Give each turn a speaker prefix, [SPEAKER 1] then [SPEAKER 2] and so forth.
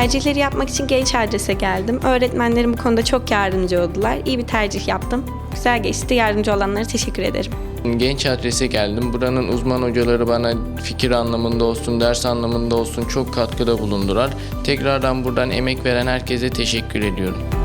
[SPEAKER 1] Tercihleri yapmak için genç adrese geldim. Öğretmenlerim bu konuda çok yardımcı oldular. İyi bir tercih yaptım. Güzel geçti. Yardımcı olanlara teşekkür ederim.
[SPEAKER 2] Genç adrese geldim. Buranın uzman hocaları bana fikir anlamında olsun, ders anlamında olsun çok katkıda bulundular. Tekrardan buradan emek veren herkese teşekkür ediyorum.